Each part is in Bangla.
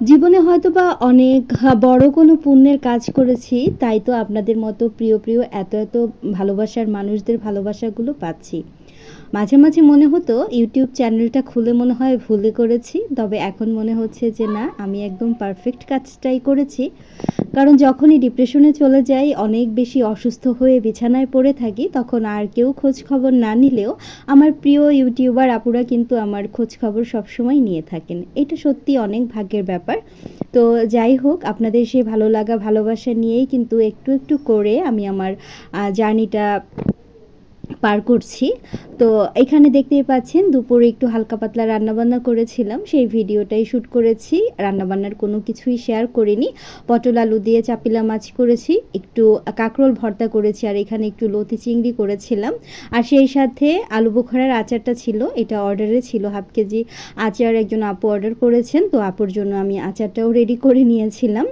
জীবনে হয়তো বা অনেক বড় কোনো পুণ্যের কাজ করেছি, তাই তো আপনাদের মতো প্রিয় প্রিয় এত এত ভালোবাসার মানুষদের ভালোবাসাগুলো পাচ্ছি। মাঝে মাঝে মনে হতো ইউটিউব চ্যানেলটা খুলে মনে হয় ভুলে করেছি, তবে এখন মনে হচ্ছে যে না, আমি একদম পারফেক্ট কাজটাই করেছি। কারণ যখনই ডিপ্রেশনে চলে যাই, অনেক বেশি অসুস্থ হয়ে বিছানায় পড়ে থাকি, তখন আর কেউ খোঁজ খবর না নিলেও আমার প্রিয় ইউটিউবার আপুরা কিন্তু আমার খোঁজ খবর সবসময় নিয়ে থাকেন। এটা সত্যি অনেক ভাগ্যের ব্যাপার। তো যাই হোক, আপনাদের সেই ভালো লাগা, ভালোবাসা নিয়েই কিন্তু একটু একটু করে আমি আমার জার্নিটা পার করছি। তো এখানে দেখতেই পাচ্ছেন দুপুরে একটু হালকা পাতলা রান্নাবান্না করেছিলাম। সেই ভিডিওটাই শ্যুট করেছি। রান্নাবান্নার কোনো কিছুই শেয়ার করিনি। পটল আলু দিয়ে চাপিলা মাছ করেছি। একটু কাঁকরোল ভর্তা করেছি আর এখানে একটু লতি চিংড়ি করেছিলাম। আর সেই সাথে আলু বোখারার আচারটা ছিল। এটা অর্ডারে ছিল। হাফ কেজি আচার একজন আপু অর্ডার করেছেন। তো আপুর জন্য আমি আচারটাও রেডি করে নিয়েছিলাম।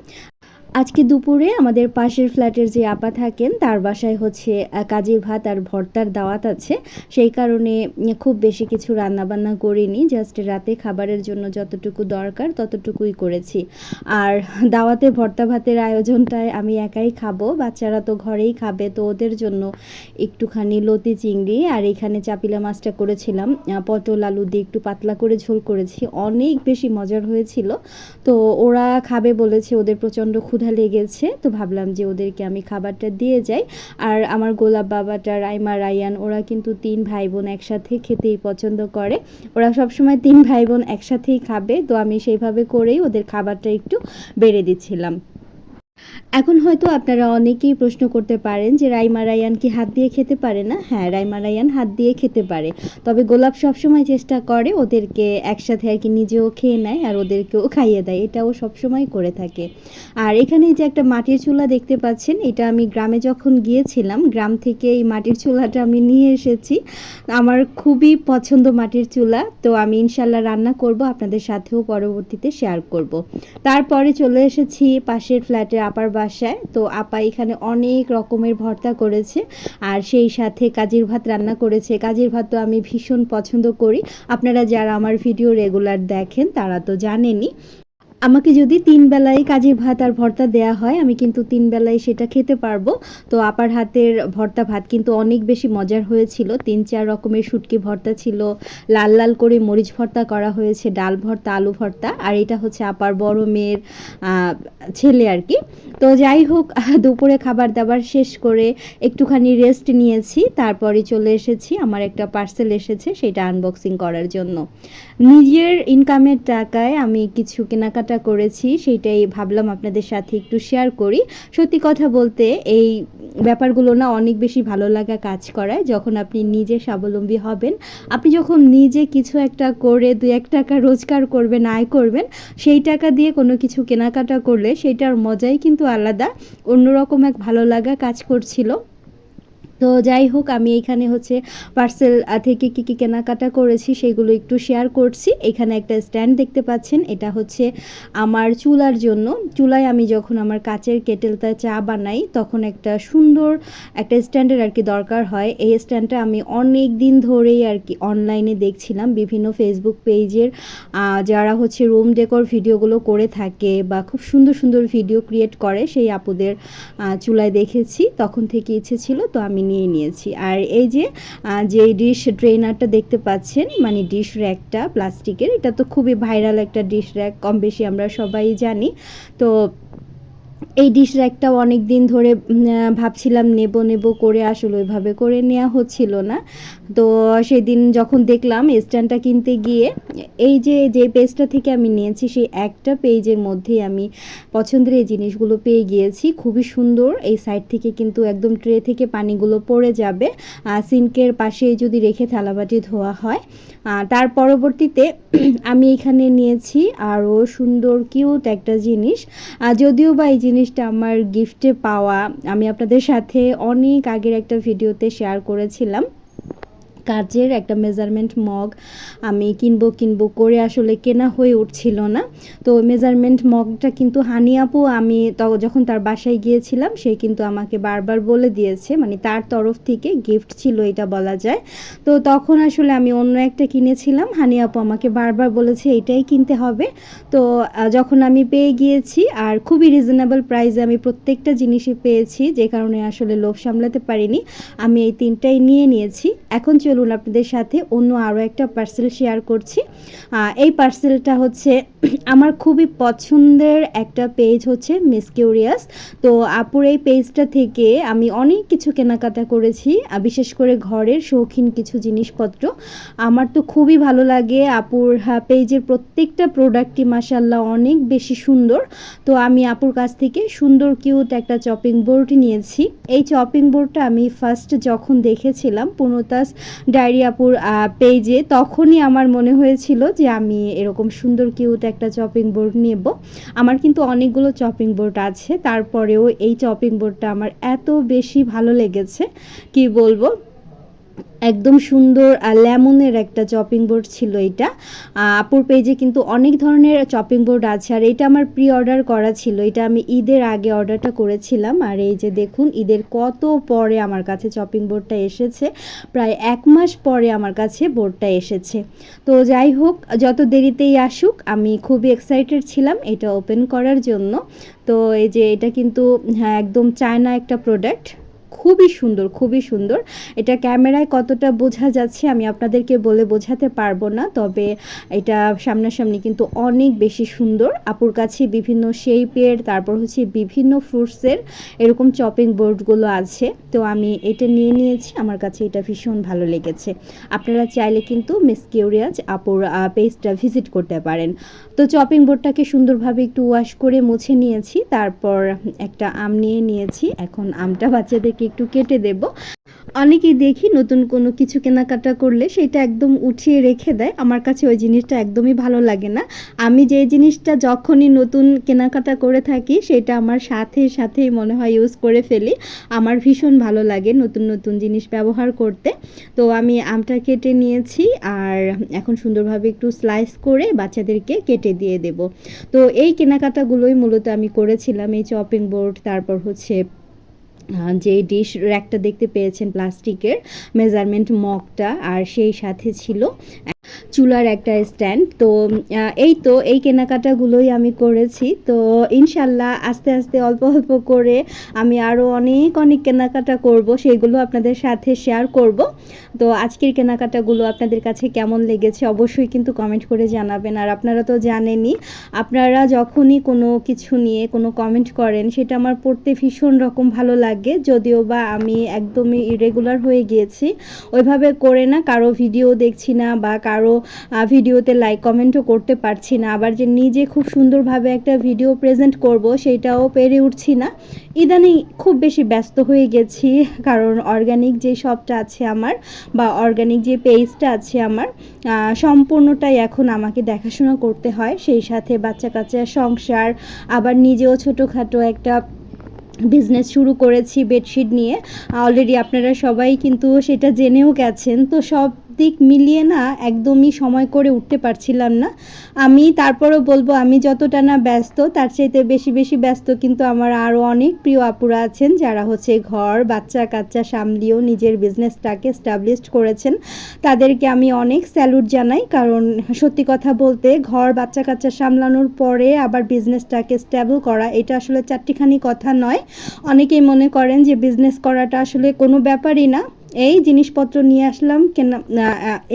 আজকে দুপুরে আমাদের পাশের ফ্ল্যাটের যে আপা থাকেন, তার বাসায় হচ্ছে কাজের ভাত আর ভর্তার দাওয়াত আছে। সেই কারণে খুব বেশি কিছু রান্নাবান্না করিনি জাস্ট রাতে খাবারের জন্য যতটুকু দরকার ততটুকুই করেছি। আর দাওয়াতে ভর্তা ভাতের আয়োজনটায় আমি একাই খাব, বাচ্চারা তো ঘরেই খাবে, তো ওদের জন্য একটুখানি লতি চিংড়ি আর এখানে চাপিলা মাছটা করেছিলাম পটল আলু দিয়ে একটু পাতলা করে ঝোল করেছি, অনেক বেশি মজার হয়েছিল। তো ওরা খাবে বলেছে, ওদের প্রচণ্ড ক্ষুদ ক্ষুধা লেগেছে, তো ভাবলাম যে ওদেরকে আমি খাবারটা দিয়ে যাই। আর আমার গোলাপ বাবাটা, রাইমা, রায়ান, ওরা কিন্তু তিন ভাই বোন একসাথে খেতেই পছন্দ করে। ওরা সবসময় তিন ভাই বোন একসাথেই খাবে, তো আমি সেইভাবে করেই ওদের খাবারটা একটু বেড়ে দিচ্ছিলাম। এখন হয়তো আপনারা অনেকেই প্রশ্ন করতে পারেন যে রাইমা রায়ান কি হাত দিয়ে খেতে পারে না? হ্যাঁ রাইমা রায়ান হাত দিয়ে খেতে পারে। তবে গোলাপ সবসময় চেষ্টা করে, ওদেরকে একসাথে আর কি নিজেও খেয়ে নেয় আর ওদেরকেও খাইয়ে দেয়। এটাও সবসময় করে থাকে। আর এখানে যে একটা মাটির চুলা দেখতে পাচ্ছেন, এটা আমি গ্রামে যখন গিয়েছিলাম, গ্রাম থেকে এই মাটির চুলাটা আমি নিয়ে এসেছি। আমার খুবই পছন্দ মাটির চুলা, তো আমি ইনশাল্লাহ রান্না করব, আপনাদের সাথেও পরবর্তীতে শেয়ার করব। তারপরে চলে এসেছি পাশের ফ্ল্যাটে আপার বাসায়। তো আপা এখানে অনেক রকমের ভর্তা করেছে। আর সেই সাথে কাজির ভাত রান্না করেছে। কাজির ভাত তো আমি ভীষণ পছন্দ করি। আপনারা যারা আমার ভিডিও রেগুলার দেখেন, তারা তো জানেনই। আমাকে যদি তিন বেলায় কাজের ভাত আর ভর্তা দেয়া হয়, আমি কিন্তু তিন বেলায় সেটা খেতে পারব। তো আপার হাতের ভর্তা ভাত কিন্তু অনেক বেশি মজার হয়েছিল। তিন চার রকমের শুটকি ভর্তা ছিল, লাল লাল করে মরিচ ভর্তা করা হয়েছে, ডাল ভর্তা, আলু ভর্তা, আর এটা হচ্ছে আপার বড় মেয়ের ছেলে আর কি। তো যাই হোক, দুপুরে খাবার দাবার শেষ করে একটুখানি রেস্ট নিয়েছি, তারপরে চলে এসেছি, আমার একটা পার্সেল এসেছে, সেটা আনবক্সিং করার জন্য। নিজের ইনকামের টাকায় আমি কিছু কেনাকাটা কেনাকাটা করেছি, সেইটাই ভাবলাম আপনাদের সাথে একটু শেয়ার করি। সত্যি কথা বলতে এই ব্যাপারগুলো না অনেক বেশি ভালো লাগা কাজ করায়, যখন আপনি নিজে স্বাবলম্বী হবেন। আপনি যখন নিজে কিছু একটা করে দু এক টাকা রোজগার করবেন, আয় করবেন, সেই টাকা দিয়ে কোনো কিছু কেনাকাটা করলে সেইটার মজাই কিন্তু আলাদা। অন্যরকম এক ভালো লাগা কাজ করছিল। তো যাই হোক, আমি এখানে হচ্ছে পার্সেল থেকে কী কী কেনাকাটা করেছি সেগুলো একটু শেয়ার করছি। এখানে একটা স্ট্যান্ড দেখতে পাচ্ছেন, এটা হচ্ছে আমার চুলার জন্য। চুলায় আমি যখন আমার কাচের কেটেলটা চা বানাই, তখন একটা সুন্দর একটা স্ট্যান্ডের আর কি দরকার হয়। এই স্ট্যান্ডটা আমি অনেক দিন ধরেই আর কি অনলাইনে দেখছিলাম। বিভিন্ন ফেসবুক পেজের যারা হচ্ছে রুম ডেকোর ভিডিওগুলো করে থাকে বা খুব সুন্দর সুন্দর ভিডিও ক্রিয়েট করে, সেই আপুদের চুলায় দেখেছি। তখন থেকে ইচ্ছে ছিল, তো আমি নিয়ে নিয়েছি। আর এই যে যে ডিশ ট্রেনারটা দেখতে পাচ্ছেন মানে ডিশ র্যাকটা প্লাস্টিকের এটা তো খুবই ভাইরাল একটা ডিশ র্যাক কম বেশি আমরা সবাই জানি। তো এই ডিশ র্যাকটাও অনেক দিন ধরে ভাবছিলাম নেব নেব করে আসলে ওইভাবে করে নেওয়া হচ্ছিল না। তো সেদিন যখন দেখলাম স্ট্যান্ডটা কিনতে গিয়ে, এই যে যে পেজটা থেকে আমি নিয়েছি সেই একটা পেজের মধ্যেই আমি পছন্দের এই জিনিসগুলো পেয়ে গিয়েছি। খুবই সুন্দর, এই সাইড থেকে কিন্তু একদম ট্রে থেকে পানিগুলো পড়ে যাবে। সিনকের পাশে যদি রেখে থালাবাটি ধোয়া হয়। তার পরবর্তীতে আমি এখানে নিয়েছি আরও সুন্দর কিউট একটা জিনিস। যদিও বা এই জিনিসটা আমার গিফটে পাওয়া আমি আপনাদের সাথে অনেক আগের একটা ভিডিওতে শেয়ার করেছিলাম। কাজের একটা মেজারমেন্ট মগ আমি কিনবো কিনবো করে আসলে কেনা হয়ে উঠছিল না। তো মেজারমেন্ট মগটা কিন্তু হানি আপু, আমি যখন তার বাসায় গিয়েছিলাম, সে কিন্তু আমাকে বারবার বলে দিয়েছে মানে তার তরফ থেকে গিফট ছিল এটা বলা যায়। তো তখন আসলে আমি অন্য একটা কিনেছিলাম, হানি আপু আমাকে বারবার বলেছে এটাই কিনতে হবে। তো যখন আমি পেয়ে গিয়েছি, আর খুবই রিজনেবল প্রাইসে আমি প্রত্যেকটা জিনিসই পেয়েছি, যে কারণে আসলে লোভ সামলাতে পারিনি, আমি এই তিনটাই নিয়ে নিয়েছি। এখন চলুন আপনাদের সাথে অন্য আরও একটা পার্সেল শেয়ার করছি। এই পার্সেলটা হচ্ছে আমার খুবই পছন্দের একটা পেজ হচ্ছে মিস কিউরিয়াস তো আপুর এই পেজটা থেকে আমি অনেক কিছু কেনাকাটা করেছি বিশেষ করে ঘরের শৌখিন কিছু জিনিসপত্র। আমার তো খুবই ভালো লাগে আপুর পেজের প্রত্যেকটা প্রোডাক্টই মাসাল্লাহ অনেক বেশি সুন্দর। তো আমি আপুর কাছ থেকে সুন্দর কিউট একটা চপিং বোর্ড নিয়েছি। এই চপিং বোর্ডটা আমি ফার্স্ট যখন দেখেছিলাম পূর্ণতাস ডায়েরি আপুর পেজে তখনই আমার মনে হয়েছিল যে আমি এরকম সুন্দর কিউট একটা চপিং বোর্ড নেব। আমার কিন্তু অনেকগুলো চপিং বোর্ড আছে, তারপরেও এই চপিং বোর্ডটা আমার এত বেশি ভালো লেগেছে, কি বলব? একদম সুন্দর লেমনের একটা চপিং বোর্ড ছিল এটা। আপুর পেজে কিন্তু অনেক ধরনের চপিং বোর্ড আছে আর এটা আমার প্রি অর্ডার করা ছিল। এটা আমি ঈদের আগে অর্ডারটা করেছিলাম আর এই যে দেখুন, ঈদের কত পরে আমার কাছে চপিং বোর্ডটা এসেছে। প্রায় এক মাস পরে আমার কাছে বোর্ডটা এসেছে। তো যাই হোক, যত দেরিতেই আসুক, আমি খুবই এক্সাইটেড ছিলাম এটা ওপেন করার জন্য। তো এই যে এটা কিন্তু হ্যাঁ একদম চায়না একটা প্রোডাক্ট খুবই সুন্দর খুবই সুন্দর। এটা ক্যামেরায় কতটা বোঝা যাচ্ছে আমি আপনাদেরকে বলে বোঝাতে পারব না, তবে এটা সামনাসামনি কিন্তু অনেক বেশি সুন্দর। আপুর কাছে বিভিন্ন শেপের তারপর হচ্ছে বিভিন্ন ফ্রুটসের এরকম চপিং বোর্ডগুলো আছে। তো আমি এটা নিয়ে নিয়েছি, আমার কাছে এটা ভীষণ ভালো লেগেছে। আপনারা চাইলে কিন্তু মিস কিউরিয়াস আপুর পেজটা ভিজিট করতে পারেন। তো চপিং বোর্ডটাকে সুন্দরভাবে একটু ওয়াশ করে মুছে নিয়েছি, তারপর একটা আম নিয়ে নিয়েছি। এখন আমটা বাচ্চাদেরকে একটু কেটে দেব। অনেকেই দেখি নতুন কোনো কিছু কেনাকাটা করলে সেটা একদম উঠিয়ে রেখে দেয়। আমার কাছে ওই জিনিসটা একদমই ভালো লাগে না। আমি যে জিনিসটা যখনই নতুন কেনাকাটা করে থাকি, সেটা আমার সাথে সাথেই মনে হয় ইউজ করে ফেলি। আমার ভীষণ ভালো লাগে নতুন নতুন জিনিস ব্যবহার করতে। তো আমি আমটা কেটে নিয়েছি আর এখন সুন্দরভাবে একটু স্লাইস করে বাচ্চাদেরকে কেটে দিয়ে দেব। তো এই কেনাকাটাগুলোই মূলত আমি করেছিলাম। এই চপিং বোর্ড তারপর হচ্ছে যে ডিশ র্যাকটা দেখতে পেয়েছেন প্লাস্টিকের মেজারমেন্ট মগটা আর সেই সাথে ছিল চুলার একটা স্ট্যান্ড তো এই তো, এই কেনাকাটাগুলোই আমি করেছি। তো, ইনশাল্লাহ আস্তে আস্তে অল্প অল্প করে আমি আরও অনেক অনেক কেনাকাটা করব, সেগুলো আপনাদের সাথে শেয়ার করব। তো, আজকের কেনাকাটাগুলো আপনাদের কাছে কেমন লেগেছে অবশ্যই কিন্তু কমেন্ট করে জানাবেন। আর আপনারা তো জানেনই, আপনারা যখনই কোনো কিছু নিয়ে কোনো কমেন্ট করেন, সেটা আমার পড়তে ভীষণ রকম ভালো লাগে। যদিও বা আমি একদমই ইরেগুলার হয়ে গিয়েছি, ওইভাবে করে না, কারও ভিডিও দেখছি না বা কারও আহ, ভিডিওতে লাইক কমেন্টও করতে পারছি না। আবার যে নিজে খুব সুন্দরভাবে একটা ভিডিও প্রেজেন্ট করব সেটাও পেরে উঠছি না। ইদানিং খুব বেশি ব্যস্ত হয়ে গেছি কারণ অর্গানিক যে শপটা আছে আমার বা অর্গানিক যে পেজটা আছে আমার সম্পূর্ণটাই এখন আমাকে দেখাশোনা করতে হয়। সেই সাথে বাচ্চা কাচ্চা সংসার আবার নিজেও ছোটোখাটো একটা বিজনেস শুরু করেছি বেডশিট নিয়ে। অলরেডি আপনারা সবাই কিন্তু সেটা জেনেও গেছেন। তো সব দিক মিলিয়ে না একদমই সময় করে উঠতে পারছিলাম না। আমি তারপরও বলব, আমি যতটা না ব্যস্ত, তার চাইতে বেশি বেশি ব্যস্ত কিন্তু আমার আরও অনেক প্রিয় আপুরা আছেন, যারা হচ্ছে ঘর, বাচ্চা কাচ্চা সামলিয়েও নিজের বিজনেসটাকে স্টাবলিশড করেছেন। তাদেরকে আমি অনেক স্যালুট জানাই, কারণ সত্যি কথা বলতে ঘর, বাচ্চা কাচ্চা সামলানোর পরে আবার বিজনেসটাকে স্টেবল করা, এটা আসলে চারটিখানি কথা নয়। অনেকেই মনে করেন যে বিজনেস করাটা আসলে কোনো ব্যাপারই না। এই জিনিসপত্র নিয়ে আসলাম, কেনা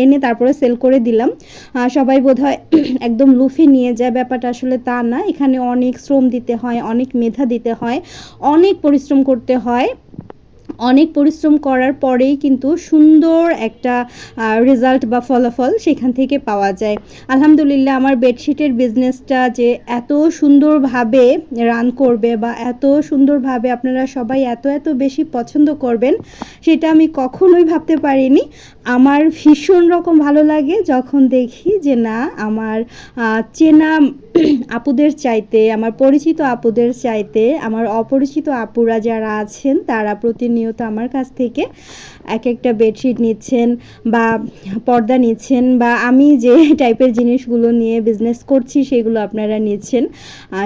এনে তারপরে সেল করে দিলাম। সবাই বোধহয় একদম লুফে নিয়ে যায়, ব্যাপারটা আসলে তা না। এখানে অনেক শ্রম দিতে হয়, অনেক মেধা দিতে হয়, অনেক পরিশ্রম করতে হয়। অনেক পরিশ্রম করার পরেই কিন্তু সুন্দর একটা রেজাল্ট বা ফলাফল সেখান থেকে পাওয়া যায়। আলহামদুলিল্লাহ আমার বেডশিটের বিজনেসটা যে এত সুন্দরভাবে রান করবে বা এত সুন্দরভাবে আপনারা সবাই এত এত বেশি পছন্দ করবেন, সেটা আমি কখনোই ভাবতে পারিনি। আমার ভীষণ রকম ভালো লাগে যখন দেখি যে না, আমার চেনা আপুদের চাইতে, আমার পরিচিত আপুদের চাইতে, আমার অপরিচিত আপুরা যারা আছেন, তারা প্রতিনিয়ত আমার কাছ থেকে এক একটা বেডশিট নিচ্ছেন বা পর্দা নিচ্ছেন বা আমি যে টাইপের জিনিসগুলো নিয়ে বিজনেস করছি সেগুলো আপনারা নিচ্ছেন।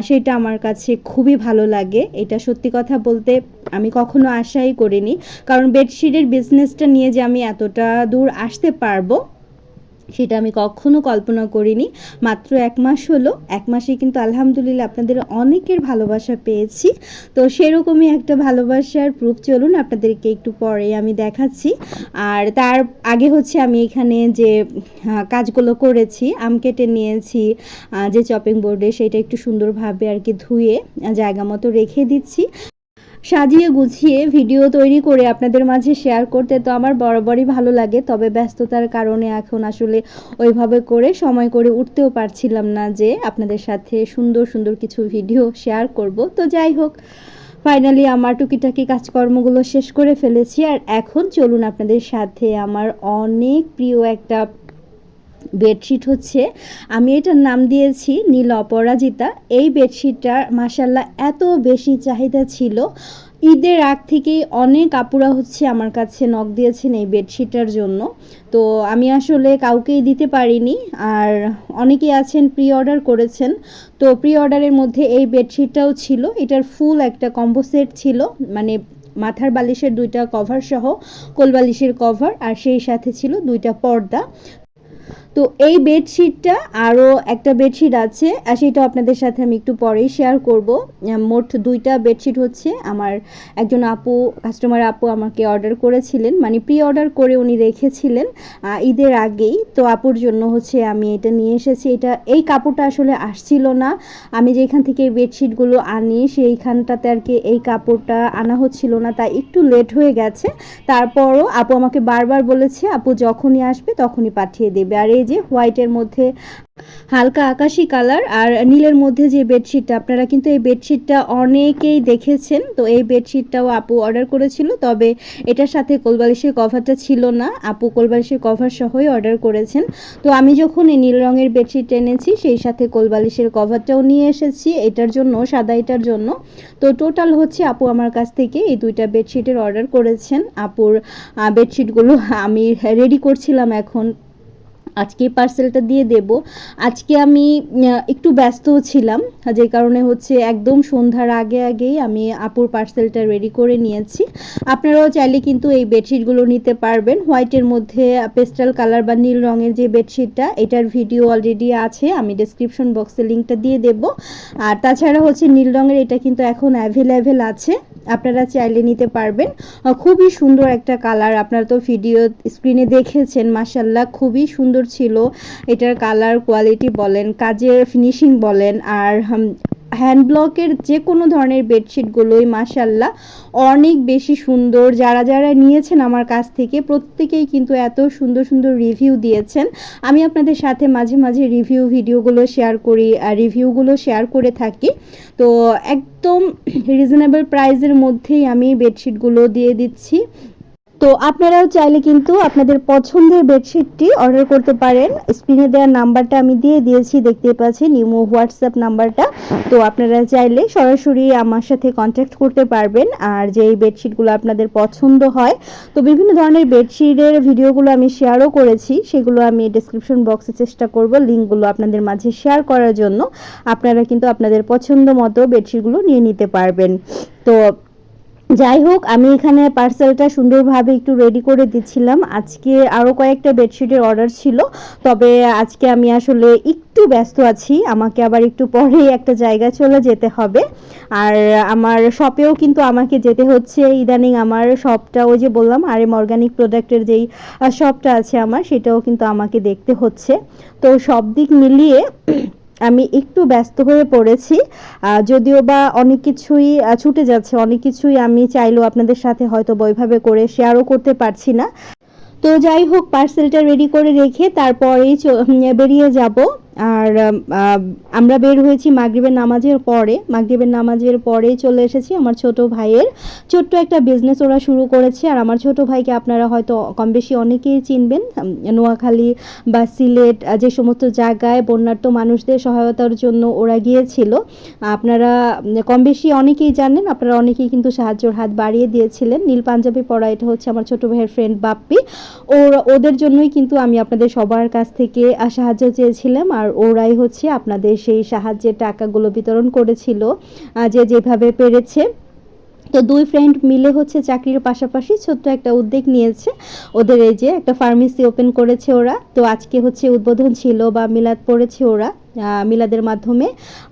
সেটা আমার কাছে খুবই ভালো লাগে। এটা সত্যি কথা বলতে আমি কখনো আশাই করিনি। কারণ বেডশিটের বিজনেসটা নিয়ে যে আমি এতটা দূর আসতে পারব, সেটা আমি কখনো কল্পনা করিনি। মাত্র এক মাস হলো, এক মাসে কিন্তু আলহামদুলিল্লাহ আপনাদের অনেকের ভালোবাসা পেয়েছি। তো সেরকমই একটা ভালোবাসার প্রুফ চলুন আপনাদেরকে একটু পরে আমি দেখাচ্ছি। আর তার আগে হচ্ছে আমি এখানে যে কাজগুলো করেছি, আম কেটে নিয়েছি যে চপিং বোর্ডে সেটা একটু সুন্দরভাবে আর কি ধুয়ে, জায়গা মতো রেখে দিচ্ছি। সাজিয়ে গুছিয়ে ভিডিও তৈরি করে আপনাদের মাঝে শেয়ার করতে তো আমার বরাবরই ভালো লাগে। তবে ব্যস্ততার কারণে এখন আসলে ওইভাবে করে সময় করে উঠতেও পারছিলাম না যে আপনাদের সাথে সুন্দর সুন্দর কিছু ভিডিও শেয়ার করব। তো যাই হোক ফাইনালি আমার টুকিটাকি কাজকর্মগুলো শেষ করে ফেলেছি। আর এখন চলুন আপনাদের সাথে আমার অনেক প্রিয় একটা বেডশিট হচ্ছে, আমি এটার নাম দিয়েছি নীল অপরাজিতা। এই বেডশিটটার মাসাল্লাহ এত বেশি চাহিদা ছিল। ঈদের আগ থেকেই অনেক আপুরা হচ্ছে আমার কাছে নখ দিয়েছেন এই বেডশিটটার জন্য। তো আমি আসলে কাউকেই দিতে পারিনি আর অনেকেই আছেন প্রি অর্ডার করেছেন। তো প্রি অর্ডারের মধ্যে এই বেডশিটটাও ছিল, এটার ফুল একটা কম্বো সেট ছিল মানে মাথার বালিশের দুইটা কভার সহ, কোল বালিশের কভার আর সেই সাথে ছিল দুইটা পর্দা। তো এই বেডশিটটা আরও একটা বেডশিট আছে, আর সেটা আপনাদের সাথে আমি একটু পরেই শেয়ার করব। মোট দুইটা বেডশিট হচ্ছে, আমার একজন আপু কাস্টমার আপু আমাকে অর্ডার করেছিলেন মানে প্রি অর্ডার করে উনি রেখেছিলেন ঈদের আগেই। তো আপুর জন্য হচ্ছে আমি এটা নিয়ে এসেছি। এটা, এই কাপড়টা আসলে আসছিল না। আমি যেখান থেকে বেডশিটগুলো আনি, সেইখানটাতে আর কি এই কাপড়টা আনা হচ্ছিল না, তাই একটু লেট হয়ে গেছে। তারপরও আপু আমাকে বারবার বলেছে, আপু যখনই আসবে তখনই পাঠিয়ে দেবে। আর এই যে হোয়াইটের মধ্যে হালকা আকাশি কালার আর নীলের মধ্যে যে বেডশিটটা, আপনারা কিন্তু এই বেডশিটটা অনেকেই দেখেছেন। তো এই বেডশিটটাও আপু অর্ডার করেছিল, তবে এটার সাথে কোলবালিশের কভারটা ছিল না। আপু কোলবালিশের কভার সহই অর্ডার করেছেন। তো আমি যখন এই নীল রঙের বেডশিট এনেছি, সেই সাথে কোলবালিশের কভারটাও নিয়ে এসেছি, এটার জন্য, সাদা এটার জন্য। তো টোটাল হচ্ছে আপু আমার কাছ থেকে এই দুইটা বেডশিটের অর্ডার করেছেন। আপুর বেডশিটগুলো আমি রেডি করছিলাম এখন। আজকে পার্সেলটা দিয়ে দেব। আজকে আমি একটু ব্যস্ত ছিলাম, যে কারণে হচ্ছে একদম সন্ধ্যার আগে আগেই আমি আপুর পার্সেলটা রেডি করে নিয়েছি। আপনারাও চাইলে কিন্তু এই বেডশিটগুলো নিতে পারবেন। হোয়াইটের মধ্যে পেস্টাল কালার বা নীল রঙের যে বেডশিটটা এটার ভিডিও অলরেডি আছে। আমি ডেসক্রিপশন বক্সে লিঙ্কটা দিয়ে দেব। আর তাছাড়া হচ্ছে নীল রঙের এটা কিন্তু এখন অ্যাভেলেবেল আছে। আপনারা চাইলে নিতে পারবেন। খুবই সুন্দর একটা কালার আপনারা তো ভিডিও স্ক্রিনে দেখেছেন মাসাল্লাহ খুবই সুন্দর ছিল। এটার কালার কোয়ালিটি বলেন, কাজের ফিনিশিং বলেন, আর হ্যান্ড ব্লকের যে কোনো ধরনের বেডশিটগুলোই মাসাল্লাহ অনেক বেশি সুন্দর। যারা যারা নিয়েছেন আমার কাছ থেকে, প্রত্যেকেই কিন্তু এত সুন্দর সুন্দর রিভিউ দিয়েছেন। আমি আপনাদের সাথে মাঝে মাঝে রিভিউ ভিডিওগুলো শেয়ার করি, আর রিভিউগুলো শেয়ার করে থাকি। তো একদম রিজনেবল প্রাইসের মধ্যেই আমি বেডশিটগুলো দিয়ে দিচ্ছি। তো আপনারাও চাইলে কিন্তু আপনাদের পছন্দের বেডশিটটি অর্ডার করতে পারেন। স্ক্রিনে দেওয়া নাম্বারটা আমি দিয়ে দিয়েছি দেখতে পাচ্ছেন নিমো হোয়াটসঅ্যাপ নাম্বারটা। তো আপনারা চাইলে সরাসরি আমার সাথে কন্ট্যাক্ট করতে পারবেন আর যে এই বেডশিটগুলো আপনাদের পছন্দ হয়। তো বিভিন্ন ধরনের বেডশিটের ভিডিওগুলো আমি শেয়ারও করেছি, সেগুলো আমি ডিসক্রিপশন বক্সে চেষ্টা করব লিঙ্কগুলো আপনাদের মাঝে শেয়ার করার জন্য। আপনারা কিন্তু আপনাদের পছন্দ মতো বেডশিটগুলো নিয়ে নিতে পারবেন। তো যাই হোক, আমি এখানে পার্সেলটা সুন্দরভাবে একটু রেডি করে দিচ্ছিলাম। আজকে আরও কয়েকটা বেডশিটের অর্ডার ছিল, তবে আজকে আমি আসলে একটু ব্যস্ত আছি। আমাকে আবার একটু পরেই একটা জায়গায় চলে যেতে হবে। আর আমার শপেও কিন্তু আমাকে যেতে হচ্ছে। ইদানিং আমার শপটা ওই যে বললাম, আর এম অর্গানিক প্রোডাক্টের যেই শপটা আছে আমার, সেটাও কিন্তু আমাকে দেখতে হচ্ছে। তো সব দিক মিলিয়ে আমি একটু ব্যস্ত হয়ে পড়েছি যদিও বা অনেক কিছুই ছুটে যাচ্ছে, অনেক কিছুই আমি চাইলেও আপনাদের সাথে হয়তো বইভাবে করে শেয়ারও করতে পারছি না। তো যাই হোক পার্সেলটা রেডি করে রেখে তারপরেই বেরিয়ে যাব। আর আম, আম, আমরা বের হয়েছি মাগরিবের নামাজের পরে। মাগরিবের নামাজের পরেই চলে এসেছি আমার ছোট ভাইয়ের। ছোট্ট একটা বিজনেস ওরা শুরু করেছে। আর আমার ছোট ভাইকে আপনারা হয়তো কম বেশি অনেকেই চিনবেন। নোয়াখালী বা সিলেট যে সমস্ত জায়গায় বন্যার্ত মানুষদের সহায়তার জন্য ওরা গিয়েছিল। আপনারা কম বেশি অনেকেই জানেন আপনারা অনেকেই কিন্তু সাহায্যর হাত বাড়িয়ে দিয়েছিলেন। নীল পাঞ্জাবি পরা এটা হচ্ছে আমার ছোট ভাইয়ের ফ্রেন্ড বাপ্পি। ওর ওদের জন্যই কিন্তু আমি আপনাদের সবার কাছ থেকে সাহায্য চেয়েছিলাম। আর ওরাই হচ্ছে আপনাদের সেই সাহায্যের টাকাগুলো বিতরণ করেছিল যে যেভাবে পেরেছে। তো দুই ফ্রেন্ড মিলে হচ্ছে চাকরির পাশাপাশি ছোট্ট একটা উদ্যোগ নিয়েছে। ওদের এই যে একটা ফার্মেসি ওপেন করেছে ওরা। তো আজকে হচ্ছে উদ্বোধন ছিল বা মিলাদ পড়েছে ওরা। মিলাদের মাধ্যমে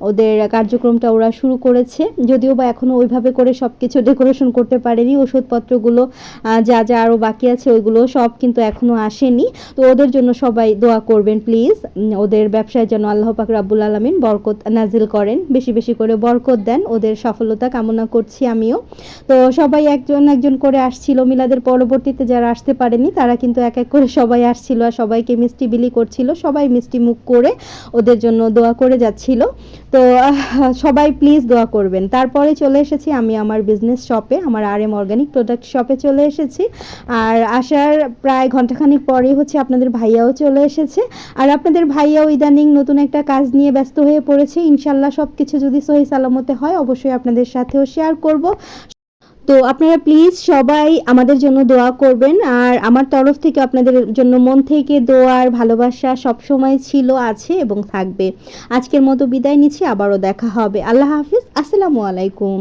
ওদের কার্যক্রমটা ওরা শুরু করেছে। যদিও বা এখনও ওইভাবে করে সব কিছু ডেকোরেশন করতে পারেনি। ওষুধপত্রগুলো যা যা আরও বাকি আছে ওইগুলো সব কিন্তু এখনও আসেনি। তো ওদের জন্য সবাই দোয়া করবেন প্লিজ। ওদের ব্যবসায় যেন আল্লাহ পাক রাব্বুল আলমিন বরকত নাজিল করেন। বেশি বেশি করে বরকত দেন। ওদের সফলতা কামনা করছি আমিও। তো সবাই একজন একজন করে আসছিল। মিলাদের পরবর্তীতে যারা আসতে পারেনি, তারা কিন্তু এক এক করে সবাই আসছিল। আর সবাইকে মিষ্টি বিলি করছিল। সবাই মিষ্টি মুখ করে ওদের জন্য দোয়া করে যাচ্ছিল। তো সবাই প্লিজ দোয়া করবেন। তারপরে চলে এসেছি আমি আমার বিজনেস শপে আমার আর এম অর্গানিক প্রোডাক্ট শপে চলে এসেছি। আর আসার প্রায় ঘন্টাখানিক পরেই হচ্ছে আপনাদের ভাইয়াও চলে এসেছে। আর আপনাদের ভাইয়াও ইদানিং নতুন একটা কাজ নিয়ে ব্যস্ত হয়ে পড়েছে। ইনশাল্লাহ সব কিছু যদি সহি সালামতে হয়, অবশ্যই আপনাদের সাথেও শেয়ার করব। তো আপনারা প্লিজ সবাই আমাদের জন্য দোয়া করবেন। আর আমার তরফ থেকে আপনাদের জন্য মন থেকে দোয়ার ভালোবাসা সবসময় ছিল, আছে এবং থাকবে। আজকের মতো বিদায় নিচ্ছি, আবারও দেখা হবে। আল্লাহ হাফিজ, আসসালামু আলাইকুম।